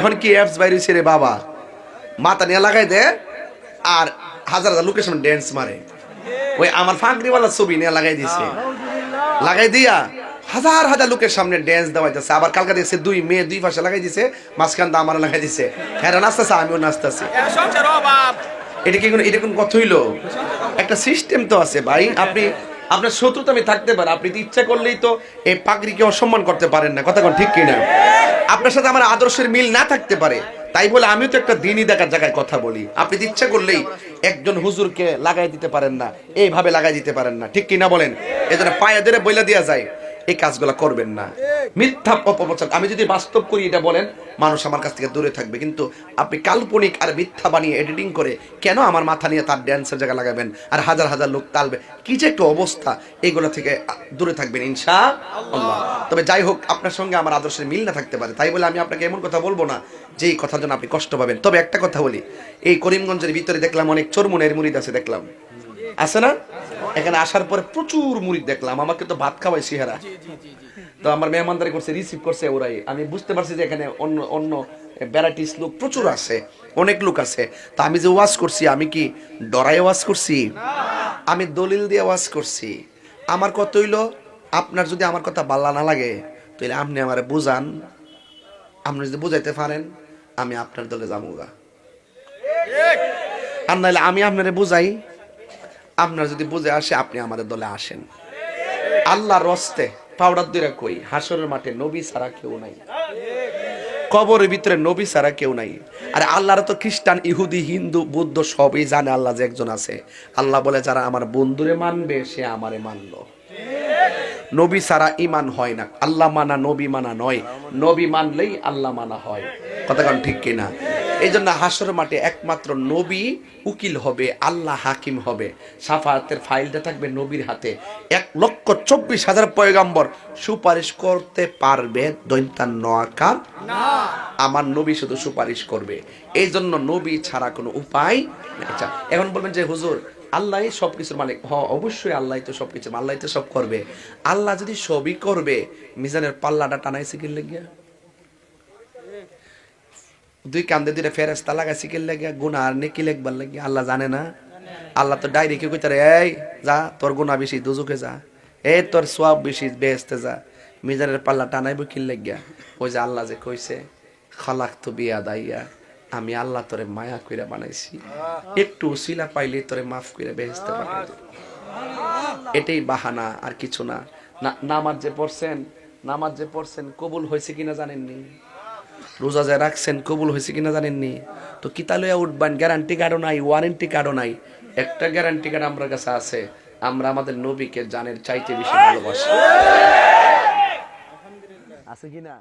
এখন কি অ্যাপস বাইরেছে রে বাবা? মাথা নিয়ে লাগাই দে আর হাজার হাজার লোকের সামনে ড্যান্স মারে। ওই আমার ফাঁকরিওয়ালা ছবি নিয়ে লাগাই দিছে। লাগাই দিয়া হাজার হাজার লোকের সামনে ড্যান্স দেওয়াইতেছে। আবার কালকা দেখছে দুই মেয়ে দুই পাশে লাগাই দিছে মাঝখান দা আমার লাগাই দিছে। হ্যাঁ নাচতেছে আমিও নাচতেছি। এটা কি কোনো এটা কোন কথা হইল? একটা সিস্টেম তো আছে ভাই। আপনি আপনার শত্রুতা আমি থাকতে পারে। আপনি ইচ্ছা করলেই তো এই পাগড়িকে অসম্মান করতে পারেন না। কথা কোন ঠিক কিনা? আপনার সাথে আমার আদর্শের মিল না থাকতে পারে। তাই বলে আমিও তো একটা দিনই দেখার জায়গায় কথা বলি। আপনি ইচ্ছা করলেই একজন হুজুরকে লাগাই দিতে পারেন না, এইভাবে লাগাই দিতে পারেন না। ঠিক কিনা বলেন? এজন্য পায়ে ধরে বইলা দেওয়া যায়। এই কাজগুলো করবেন না। মিথ্যা অপপ্রচার। আমি যদি বাস্তব করি এটা বলেন, মানুষ আমার কাছ থেকে দূরে থাকবে। কিন্তু আপনি কাল্পনিক আর মিথ্যা বানিয়ে এডিটিং করে কেন আমার মাথা নিয়ে তার ড্যান্সের জায়গা লাগাবেন আর হাজার হাজার লোক তালবে? কি যে একটা অবস্থা। এইগুলো থেকে দূরে থাকবেন ইনশা তবে যাই হোক, আপনার সঙ্গে আমার আদর্শের মিল না থাকতে পারে। তাই বলে আমি আপনাকে এমন কথা বলব না যে এই কথার জন্য আপনি কষ্ট পাবেন। তবে একটা কথা বলি, এই করিমগঞ্জের ভিতরে দেখলাম অনেক চোরমনের মুরিদ আছে, দেখলাম। আছে না? এখানে আসার পরে প্রচুর মুড়ি দেখলাম। আমাকে তো ভাত খাওয়াই সিহারা তো আমার মেহমানদারি করছে রিসিভ করছে ওরাই। আমি বুঝতে পারছি যে এখানে অন্য অন্য ভ্যারাইটিস লোক প্রচুর আছে অনেক লোক আছে। তা আমি যে ওয়াজ করছি আমি কি ডরাই ওয়াজ করছি? আমি দলিল দিয়ে ওয়াজ করছি। আমার কত হইল আপনার যদি আমার কথা বাল্লা না লাগে তাহলে আপনি আমার বুঝান। আপনি যদি বুঝাইতে পারেন আমি আপনার দলে যাব গা। আর নাহলে আমি আপনারে বুঝাই আপনার যদি বুঝে আসে, আপনি আমাদের দলে আসেন। আল্লাহর রস্তে পাউডার দিয়ে কই? হাসরের মাঠে নবী ছাড়া কেউ নাই। কবরের ভিতরে নবী ছাড়া কেউ নাই। আর আল্লাহর তো খ্রিস্টান, ইহুদি, হিন্দু, বৌদ্ধ সবই জানে আল্লাহ যে একজন আছে। আল্লাহ বলে, যারা আমার বন্ধুরে মানবে, সে আমারে মানলো। নবী ছাড়া ইমান হয় না। আল্লাহ মানা, নবী মানা নয়। নবী মানলেই আল্লাহ মানা হয়। কথা ঠিক কিনা? এই জন্য হাসর মাঠে একমাত্র নবী উকিল হবে আল্লাহ হাকিম হবে। সাফাতের ফাইলটা থাকবে নবীর হাতে। এক লক্ষ চব্বিশ হাজার পয়গাম্বর সুপারিশ করতে পারবে দৈন্তান নোয়াকার আমার নবী শুধু সুপারিশ করবে। এই জন্য নবী ছাড়া কোনো উপায়। আচ্ছা এখন বলবেন যে হুজুর আল্লাহ সব কিছুর মালিক। হ অবশ্যই আল্লাহ তো সব কিছু আল্লাহ তো সব করবে। আল্লাহ যদি সবই করবে মিজানের পাল্লাটা টানাইছে কি লেগিয়া। দুই কান্দে দুইটা ফেরেস্তা লাগাইছে, কি লেগিয়া গুণা আর নেকি লেখবার লাগিয়া আল্লাহ জানে না। আল্লাহ তো ডাইরি কি কইতারে, এই, যা, তোর গুণা বেশি দুজুকে যা। এই, তোর সব বেশি বেহেস্তে যা। মিজানের পাল্লা টানাইব কি লেগিয়া ওই যে আল্লাহ যে কইছে খালাক তো বিয়া দাইয়া আমি আল্লাহ তোরে মায়া কইরা বানাইছি। একটু উসিলা পাইলে তোরে মাফ কইরা বেহেস্তে দেব। এটাই বাহানা, আর কিছু না- নামাজ যে পড়ছেন, নামাজ যে পড়ছেন, কবুল হয়েছে কিনা জানেননি? রোজা যায় রাখছেন, কবুল হয়েছে কিনা জানেননি? তো কিতা লইয়া উঠবেন? গ্যারান্টি কার্ডও নাই ওয়ারেন্টি কার্ডও নাই। একটা গ্যারান্টি কার্ড আমার কাছে আছে। আমরা আমাদের নবীকে জানের চাইতে বেশি ভালোবাসি। আছে কিনা?